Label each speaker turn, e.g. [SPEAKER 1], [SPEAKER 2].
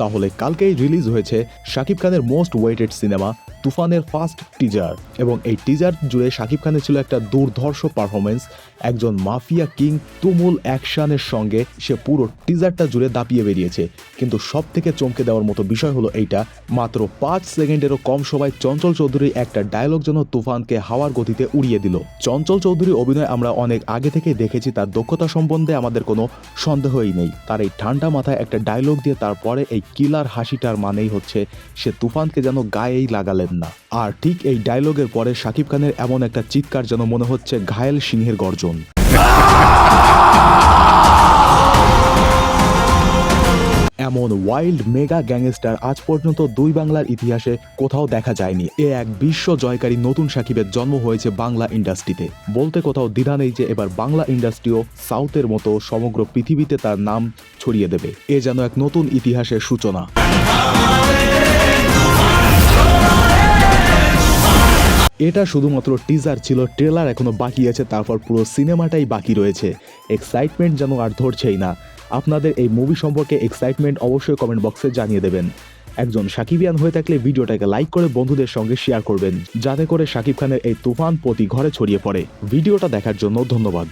[SPEAKER 1] তাহলে কালকেই রিলিজ হয়েছে শাকিব খানের মোস্ট ওয়েটেড সিনেমা তুফানের ফার্স্ট টিজার। এবং এই টিজার জুড়ে শাকিব খানের ছিল একটা দুর্ধর্ষ পারফরমেন্স একজন মাফিয়া কিং তুমুল অ্যাকশনের সঙ্গে সে পুরো টিজারটা জুড়ে দাপিয়ে বেরিয়েছে। কিন্তু সব থেকে চমকে দেওয়ার মতো বিষয় হলো এইটা, মাত্র পাঁচ সেকেন্ডেরও কম সময় চঞ্চল চৌধুরী একটা ডায়লগ যেন তুফানকে হাওয়ার গতিতে উড়িয়ে দিল। চঞ্চল চৌধুরীর অভিনয় আমরা অনেক আগে থেকে দেখেছি, তার দক্ষতা সম্বন্ধে আমাদের কোনো সন্দেহই নেই। তার এই ঠান্ডা মাথায় একটা ডায়লগ দিয়ে তারপরে এই কিলার হাসিটার মানেই হচ্ছে সে তুফানকে যেন গায়েই লাগালেন না। আর ঠিক এই ডায়লগের পরে শাকিব খানের এমন একটা চিৎকার যেন মনে হচ্ছে ঘায়েল সিংহের গর্জন। এমন ওয়াইল্ড মেগা গ্যাংস্টার আজ পর্যন্ত দুই বাংলার ইতিহাসে কোথাও দেখা যায়নি। এ এক বিশ্ব জয়কারী নতুন সাকিবের জন্ম হয়েছে বাংলা ইন্ডাস্ট্রিতে বলতে কোথাও দ্বিধা নেই যে এবার বাংলা ইন্ডাস্ট্রিও সাউথের মতো সমগ্র পৃথিবীতে তার নাম ছড়িয়ে দেবে। এ যেন এক নতুন ইতিহাসের সূচনা। এটা শুধুমাত্র টিজার ছিল ট্রেলার এখনও বাকি আছে, তারপর পুরো সিনেমাটাই বাকি রয়েছে। এক্সাইটমেন্ট যেন আর ধরছেই না। আপনাদের এই মুভি সম্পর্কে এক্সাইটমেন্ট অবশ্যই কমেন্ট বক্সে জানিয়ে দেবেন। একজন সাকিবিয়ান হয়ে থাকলে ভিডিওটাকে লাইক করে বন্ধুদের সঙ্গে শেয়ার করবেন, যাতে করে সাকিব খানের এই তুফান প্রতি ঘরে ছড়িয়ে পড়ে। ভিডিওটা দেখার জন্য ধন্যবাদ।